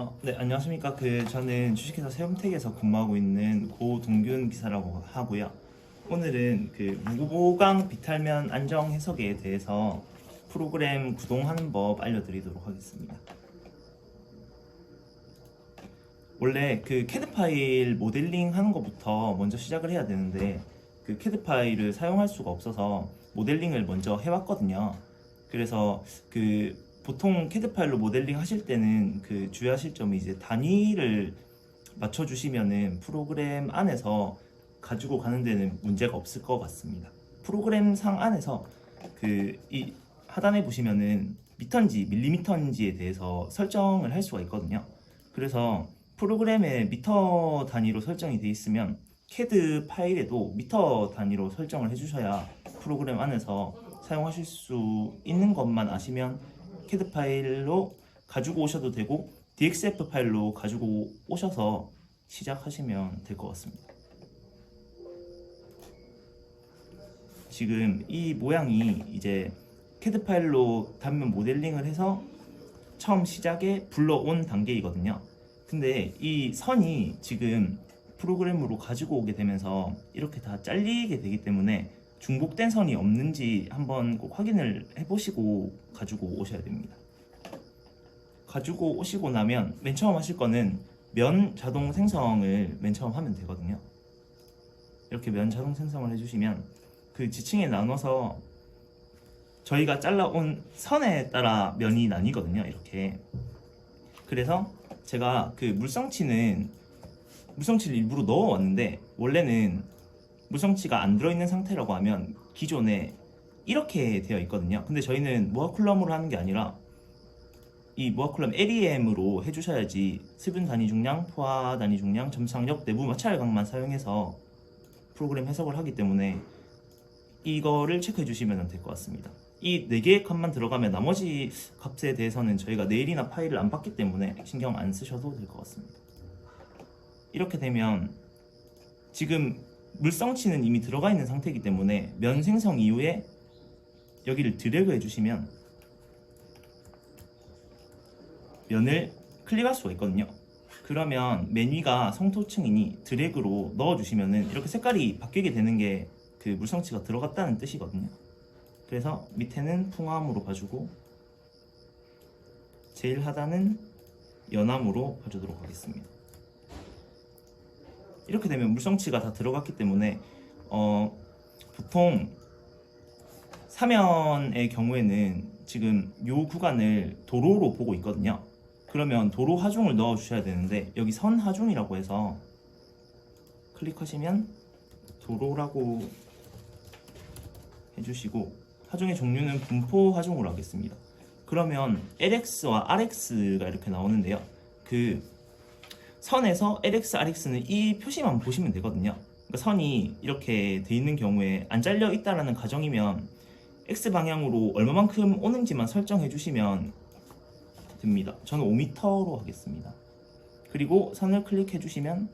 어, 네, 안녕하십니까. 그 저는 주식회사 세움텍에서 근무하고 있는 고동균 기사라고 하고요. 오늘은 그 무보강 비탈면 안정 해석에 대해서 프로그램 구동하는 법 알려드리도록 하겠습니다. 원래 그 캐드 파일 모델링 하는 것부터 먼저 시작을 해야 되는데 그 캐드 파일을 사용할 수가 없어서 모델링을 먼저 해왔거든요. 그래서 그 보통 캐드 파일로 모델링 하실 때는 그 주의하실 점이 이제 단위를 맞춰주시면은 프로그램 안에서 가지고 가는 데는 문제가 없을 것 같습니다. 프로그램 상 안에서 그 이 하단에 보시면은 미터인지 밀리미터인지에 대해서 설정을 할 수가 있거든요. 그래서 프로그램에 미터 단위로 설정이 돼 있으면 캐드 파일에도 미터 단위로 설정을 해주셔야 프로그램 안에서 사용하실 수 있는 것만 아시면 캐드 파일로 가지고 오셔도 되고 DXF 파일로 가지고 오셔서 시작하시면 될 것 같습니다. 지금 이 모양이 이제 캐드 파일로 단면 모델링을 해서 처음 시작에 불러온 단계이거든요. 근데 이 선이 지금 프로그램으로 가지고 오게 되면서 이렇게 다 잘리게 되기 때문에 중복된 선이 없는지 한번 꼭 확인을 해보시고 가지고 오셔야 됩니다. 가지고 오시고 나면 맨 처음 하실 거는 면 자동 생성을 맨 처음 하면 되거든요. 이렇게 면 자동 생성을 해주시면 그 지층에 나눠서 저희가 잘라온 선에 따라 면이 나뉘거든요. 이렇게. 그래서 제가 그 물성치는 물성치를 일부러 넣어왔는데 원래는 물성치가 안 들어있는 상태라고 하면 기존에 이렇게 되어 있거든요. 근데 저희는 모아쿨럼으로 하는 게 아니라 이 모아쿨럼 LEM으로 해주셔야지 수분 단위 중량, 포화 단위 중량, 점상력, 내부 마찰각만 사용해서 프로그램 해석을 하기 때문에 이거를 체크해 주시면 될 것 같습니다. 이네 개의 값만 들어가면 나머지 값에 대해서는 저희가 네일이나 파일을 안 받기 때문에 신경 안 쓰셔도 될 것 같습니다. 이렇게 되면 지금 물성치는 이미 들어가 있는 상태이기 때문에 면 생성 이후에 여기를 드래그 해주시면 면을 클릭할 수가 있거든요. 그러면 맨 위가 성토층이니 드래그로 넣어주시면은 이렇게 색깔이 바뀌게 되는 게 그 물성치가 들어갔다는 뜻이거든요. 그래서 밑에는 풍화음으로 봐주고 제일 하단은 연암으로 봐주도록 하겠습니다. 이렇게 되면 물성치가 다 들어갔기 때문에 어, 보통 사면의 경우에는 지금 요 구간을 도로로 보고 있거든요. 그러면 도로 하중을 넣어 주셔야 되는데 여기 선 하중이라고 해서 클릭하시면 도로라고 해주시고 하중의 종류는 분포 하중으로 하겠습니다. 그러면 LX와 RX가 이렇게 나오는데요. 그 선에서 LX, RX는 이 표시만 보시면 되거든요. 그러니까 선이 이렇게 돼 있는 경우에 안 잘려 있다라는 가정이면 X 방향으로 얼마만큼 오는지만 설정해 주시면 됩니다. 저는 5m로 하겠습니다. 그리고 선을 클릭해 주시면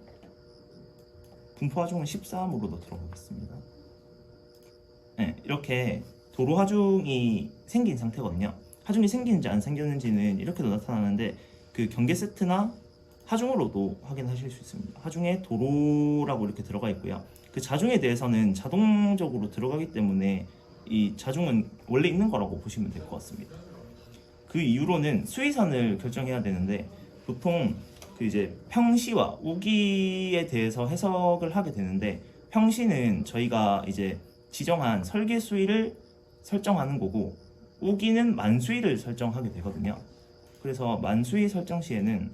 분포 하중은 13으로 넣도록 하겠습니다. 네, 이렇게 도로 하중이 생긴 상태거든요. 하중이 생기는지 안 생겼는지는 이렇게도 나타나는데 그 경계 세트나 하중으로도 확인하실 수 있습니다. 하중에 도로라고 이렇게 들어가 있고요. 그 자중에 대해서는 자동적으로 들어가기 때문에 이 자중은 원래 있는 거라고 보시면 될 것 같습니다. 그 이후로는 수위선을 결정해야 되는데 보통 그 이제 평시와 우기에 대해서 해석을 하게 되는데 평시는 저희가 이제 지정한 설계 수위를 설정하는 거고 우기는 만수위를 설정하게 되거든요. 그래서 만수위 설정 시에는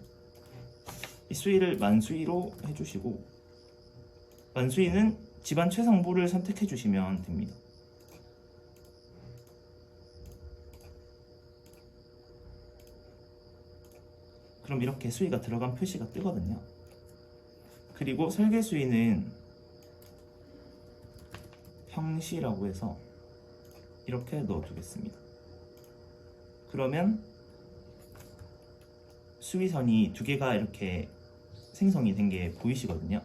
이 수위를 만수위로 해주시고 만수위는 집안 최상부를 선택해 주시면 됩니다. 그럼 이렇게 수위가 들어간 표시가 뜨거든요. 그리고 설계 수위는 평시라고 해서 이렇게 넣어두겠습니다. 그러면 수위선이 두 개가 이렇게 생성이 된 게 보이시거든요.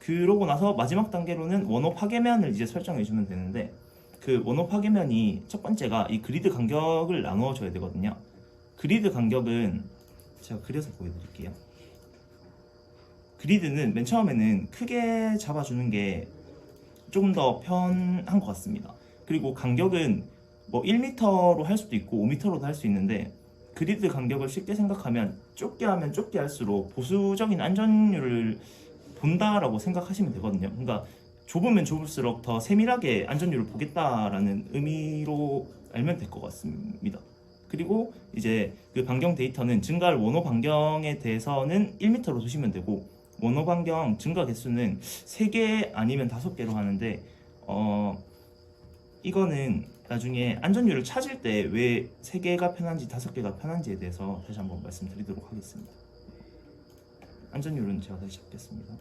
그러고 나서 마지막 단계로는 원호 파괴면을 이제 설정해 주면 되는데 그 원호 파괴면이 첫 번째가 이 그리드 간격을 나누어 줘야 되거든요. 그리드 간격은 제가 그려서 보여드릴게요. 그리드는 맨 처음에는 크게 잡아주는 게 조금 더 편한 것 같습니다. 그리고 간격은 뭐 1m로 할 수도 있고 5m로도 할 수 있는데 그리드 간격을 쉽게 생각하면 좁게 하면 좁게 할수록 보수적인 안전율을 본다라고 생각하시면 되거든요. 그러니까 좁으면 좁을수록 더 세밀하게 안전율을 보겠다라는 의미로 알면 될 것 같습니다. 그리고 이제 그 반경 데이터는 증가할 원호 반경에 대해서는 1m로 두시면 되고 원호 반경 증가 개수는 3개 아니면 5개로 하는데 어 이거는 나중에 안전율을 찾을 때 왜 3개가 편한지 5개가 편한지에 대해서 다시 한번 말씀드리도록 하겠습니다. 안전율은 제가 다시 잡겠습니다.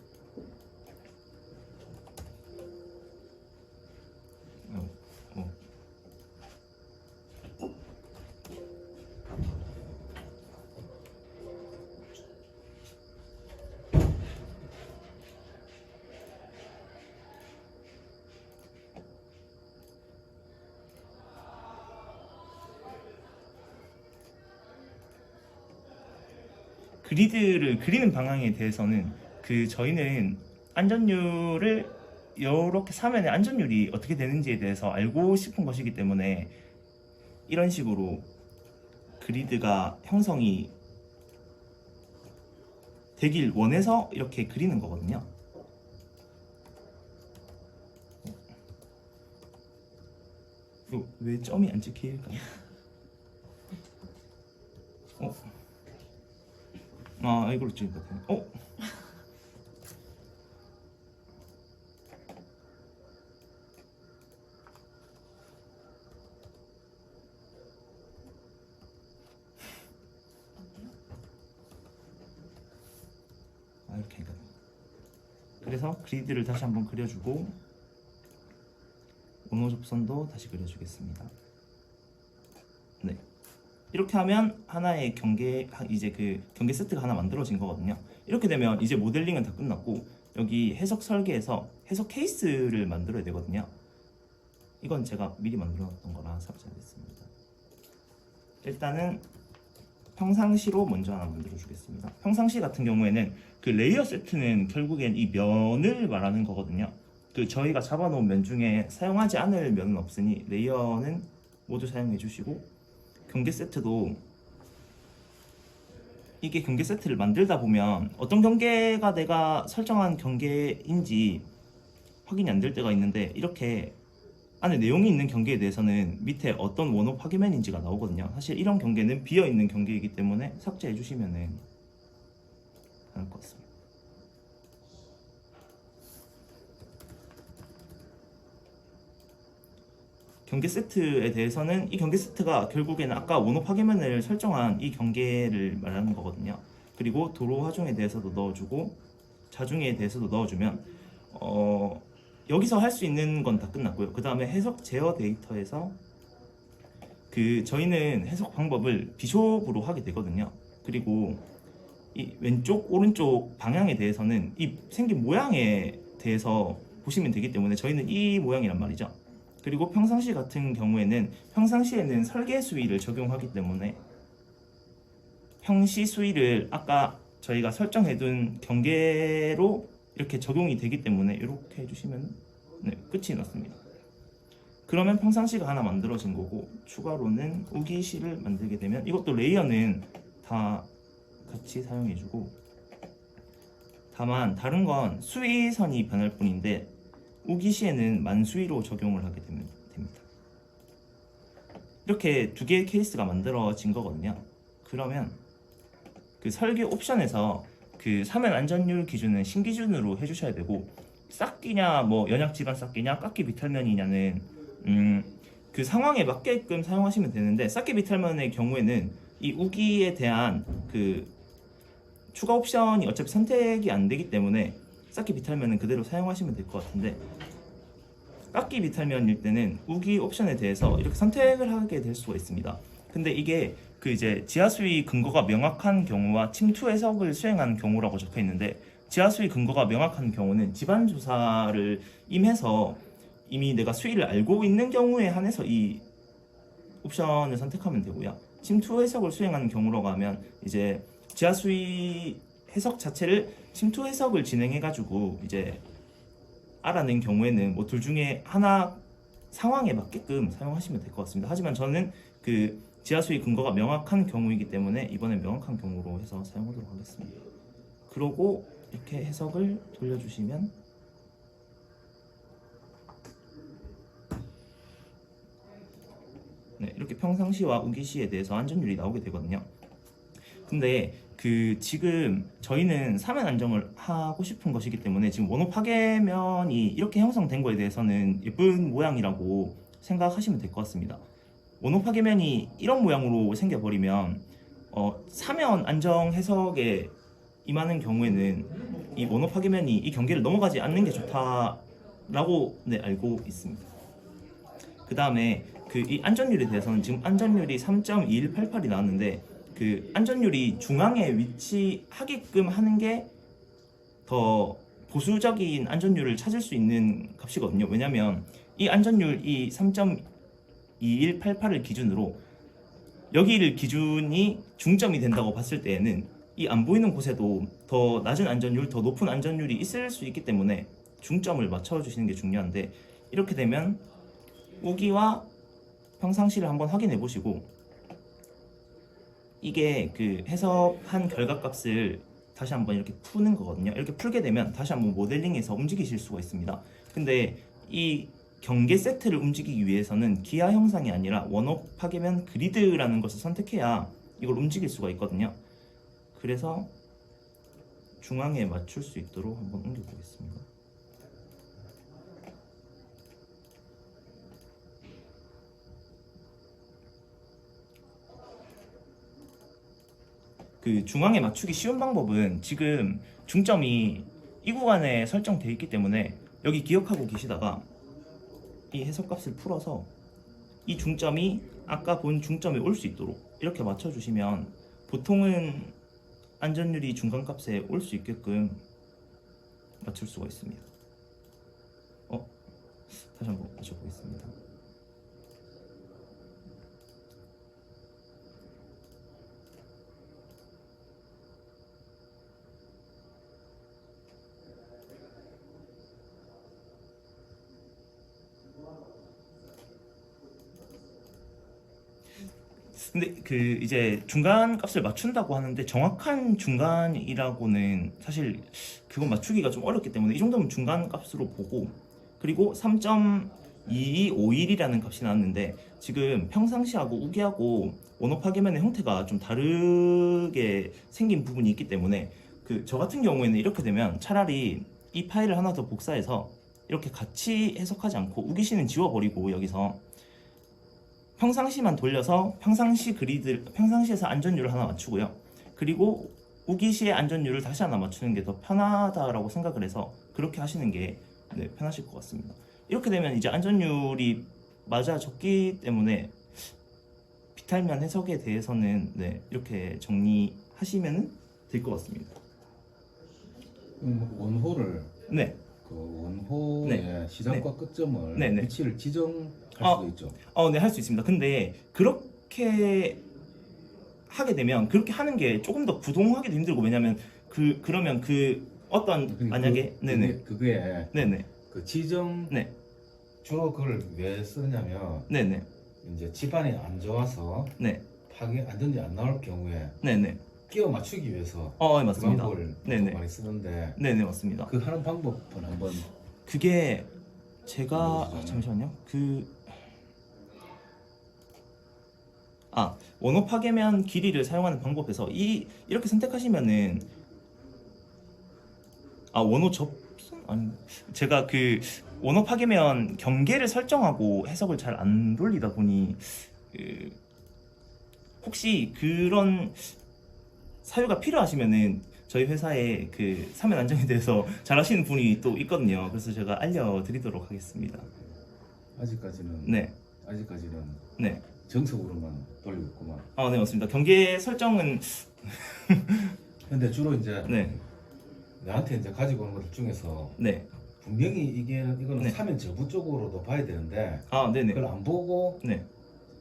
그리드를 그리는 방향에 대해서는 그 저희는 안전율을 이렇게 사면의 안전율이 어떻게 되는지에 대해서 알고 싶은 것이기 때문에 이런 식으로 그리드가 형성이 되길 원해서 이렇게 그리는 거거든요. 왜 점이 안 찍힐까요? 어? 아 이걸로 찍은 것 같아요. 어? 아 이렇게 하니까 그래서 그리드를 다시 한번 그려주고 원호 접선도 다시 그려주겠습니다. 네. 이렇게 하면 하나의 경계 이제 그 경계 세트가 하나 만들어진 거거든요. 이렇게 되면 이제 모델링은 다 끝났고 여기 해석 설계에서 해석 케이스를 만들어야 되거든요. 이건 제가 미리 만들어놨던 거라 삭제하겠습니다. 일단은 평상시로 먼저 하나 만들어 주겠습니다. 평상시 같은 경우에는 그 레이어 세트는 결국엔 이 면을 말하는 거거든요. 그 저희가 잡아놓은 면 중에 사용하지 않을 면은 없으니 레이어는 모두 사용해 주시고 경계 세트도 이게 경계 세트를 만들다 보면 어떤 경계가 내가 설정한 경계인지 확인이 안 될 때가 있는데 이렇게 안에 내용이 있는 경계에 대해서는 밑에 어떤 원호 파괴면인지가 나오거든요. 사실 이런 경계는 비어 있는 경계이기 때문에 삭제해 주시면은 할것 같습니다. 경계 세트에 대해서는 이 경계 세트가 결국에는 아까 원호 파괴면을 설정한 이 경계를 말하는 거거든요. 그리고 도로 하중에 대해서도 넣어주고 자중에 대해서도 넣어주면 어, 여기서 할 수 있는 건 다 끝났고요. 그 다음에 해석 제어 데이터에서 그 저희는 해석 방법을 비숍으로 하게 되거든요. 그리고 이 왼쪽 오른쪽 방향에 대해서는 이 생긴 모양에 대해서 보시면 되기 때문에 저희는 이 모양이란 말이죠. 그리고 평상시 같은 경우에는 평상시에는 설계 수위를 적용하기 때문에 평시 수위를 아까 저희가 설정해둔 경계로 이렇게 적용이 되기 때문에 이렇게 해주시면 네, 끝이 났습니다. 그러면 평상시가 하나 만들어진 거고 추가로는 우기시를 만들게 되면 이것도 레이어는 다 같이 사용해주고 다만 다른 건 수위선이 변할 뿐인데 우기 시에는 만수위로 적용을 하게 됩니다. 이렇게 두 개의 케이스가 만들어진 거거든요. 그러면 그 설계 옵션에서 그 사면 안전율 기준은 신기준으로 해주셔야 되고 싹기냐 뭐 연약 지반 싹기냐 깎기 비탈면이냐는 음, 그 상황에 맞게끔 사용하시면 되는데 싹기 비탈면의 경우에는 이 우기에 대한 그 추가 옵션이 어차피 선택이 안 되기 때문에 싹기 비탈면은 그대로 사용하시면 될 것 같은데 깎기 비탈면일 때는 우기 옵션에 대해서 이렇게 선택을 하게 될 수가 있습니다. 근데 이게 그 이제 지하수위 근거가 명확한 경우와 침투 해석을 수행한 경우라고 적혀 있는데 지하수위 근거가 명확한 경우는 집안 조사를 임해서 이미 내가 수위를 알고 있는 경우에 한해서 이 옵션을 선택하면 되고요. 침투 해석을 수행하는 경우라고 하면 이제 지하 수위 해석 자체를 침투 해석을 진행해 가지고 이제 알아낸 경우에는 뭐 둘 중에 하나 상황에 맞게끔 사용하시면 될 것 같습니다. 하지만 저는 그 지하 수위 근거가 명확한 경우이기 때문에 이번엔 명확한 경우로 해서 사용하도록 하겠습니다. 그러고 이렇게 해석을 돌려주시면 네, 이렇게 평상시와 우기시에 대해서 안전율이 나오게 되거든요. 근데 그 지금 저희는 사면 안정을 하고 싶은 것이기 때문에 지금 원호 파괴면이 이렇게 형성된 거에 대해서는 예쁜 모양이라고 생각하시면 될 것 같습니다. 원호 파괴면이 이런 모양으로 생겨버리면 어, 사면 안정 해석에 임하는 경우에는 이 원호 파괴면이 이 경계를 넘어가지 않는 게 좋다라고 네, 알고 있습니다. 그 다음에 그 이 안전율에 대해서는 지금 안전율이 3.2188이 나왔는데 그 안전율이 중앙에 위치하게끔 하는 게 더 보수적인 안전율을 찾을 수 있는 값이거든요. 왜냐하면 이 안전율 이 3.2188을 기준으로 여기를 기준이 중점이 된다고 봤을 때에는 이 안 보이는 곳에도 더 낮은 안전율, 더 높은 안전율이 있을 수 있기 때문에 중점을 맞춰주시는 게 중요한데 이렇게 되면 우기와 평상시를 한번 확인해 보시고 이게 그 해석한 결과값을 다시 한번 이렇게 푸는 거거든요. 이렇게 풀게 되면 다시 한번 모델링에서 움직이실 수가 있습니다. 근데 이 경계 세트를 움직이기 위해서는 기하 형상이 아니라 원업 파괴면 그리드라는 것을 선택해야 이걸 움직일 수가 있거든요. 그래서 중앙에 맞출 수 있도록 한번 옮겨 보겠습니다. 그 중앙에 맞추기 쉬운 방법은 지금 중점이 이 구간에 설정되어 있기 때문에 여기 기억하고 계시다가 이 해석값을 풀어서 이 중점이 아까 본 중점에 올 수 있도록 이렇게 맞춰주시면 보통은 안전율이 중간값에 올 수 있게끔 맞출 수가 있습니다. 어? 다시 한번 맞춰보겠습니다. 근데 그 이제 중간 값을 맞춘다고 하는데 정확한 중간이라고는 사실 그건 맞추기가 좀 어렵기 때문에 이 정도면 중간 값으로 보고 그리고 3.2251이라는 값이 나왔는데 지금 평상시하고 우기하고 원호 파괴면의 형태가 좀 다르게 생긴 부분이 있기 때문에 그 저 같은 경우에는 이렇게 되면 차라리 이 파일을 하나 더 복사해서 이렇게 같이 해석하지 않고 우기시는 지워버리고 여기서 평상시만 돌려서 평상시 그리드 평상시에서 안전율을 하나 맞추고요. 그리고 우기시의 안전율을 다시 하나 맞추는 게 더 편하다라고 생각을 해서 그렇게 하시는 게 네, 편하실 것 같습니다. 이렇게 되면 이제 안전율이 맞아졌기 때문에 비탈면 해석에 대해서는 네, 이렇게 정리하시면 될 것 같습니다. 음, 원호를 네, 그 원호의 시작과 끝점을 네, 네. 위치를 지정할 아. 수도 있죠. 어, 네, 할 수 있습니다. 근데 그렇게 하게 되면 그렇게 하는 게 조금 더 구동하기도 힘들고 왜냐면 그 그러면 그 어떤 그- 만약에 그, 네네 그게, 그게 네네 그 지정 네 주로 그걸 왜 쓰냐면 네네 이제 집안이 안 좋아서 네 파괴 안전이 안 나올 경우에 네네 끼워 맞추기 위해서 어 네, 그 맞습니다. 방법을 네네. 많이 쓰는데 네네 맞습니다. 그 하는 방법은 한번 그게 제가 아, 음. 잠시만요. 그 아, 원호 파괴면 길이를 사용하는 방법에서 이 이렇게 선택하시면은 아, 원호 접선 아니 제가 그 원호 파괴면 경계를 설정하고 해석을 잘 안 돌리다 보니 그 혹시 그런 사유가 필요하시면은 저희 회사에 그 사면 안정에 대해서 잘 하시는 분이 또 있거든요. 그래서 제가 알려드리도록 하겠습니다. 아직까지는 네, 아직까지는 네. 정석으로만 돌리고 있구만. 아, 네, 맞습니다. 경계 설정은, 근데 주로 이제 네, 나한테 이제 가지고 오는 것들 중에서 네. 분명히 이게 이거는 네. 사면 저부 쪽으로도 봐야 되는데 아, 네네. 그걸 안 보고 네.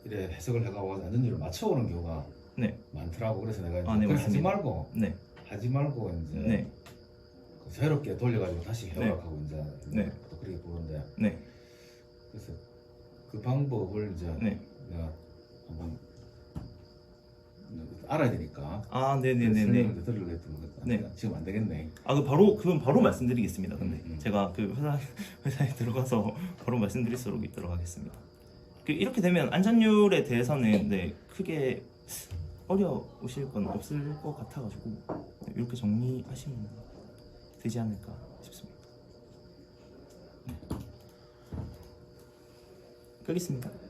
이래 해석을 해가고 안전율을 맞춰오는 경우가 네. 많더라고. 그래서 내가 이제 아, 네, 그걸 하지 맞습니다. 말고 네. 하지 말고 이제 네. 그 새롭게 돌려가지고 다시 해오락하고 이제 네. 또 그렇게 보는데 네. 그래서 그 방법을 이제 네. 내가 한번 알아야 되니까 아, 네 네 네 네. 설명을 들으려고 했던 거 네. 지금 안 되겠네. 아, 그 바로 그건 바로 말씀드리겠습니다. 근데 음, 음. 제가 그 회사 회사에 들어가서 바로 말씀드릴 수록 있도록 하겠습니다. 그 이렇게 되면 안전율에 대해서는 네 크게 어려우실 건 없을 것 같아가지고 네, 이렇게 정리하시면 되지 않을까 싶습니다. 네. 끄겠습니다.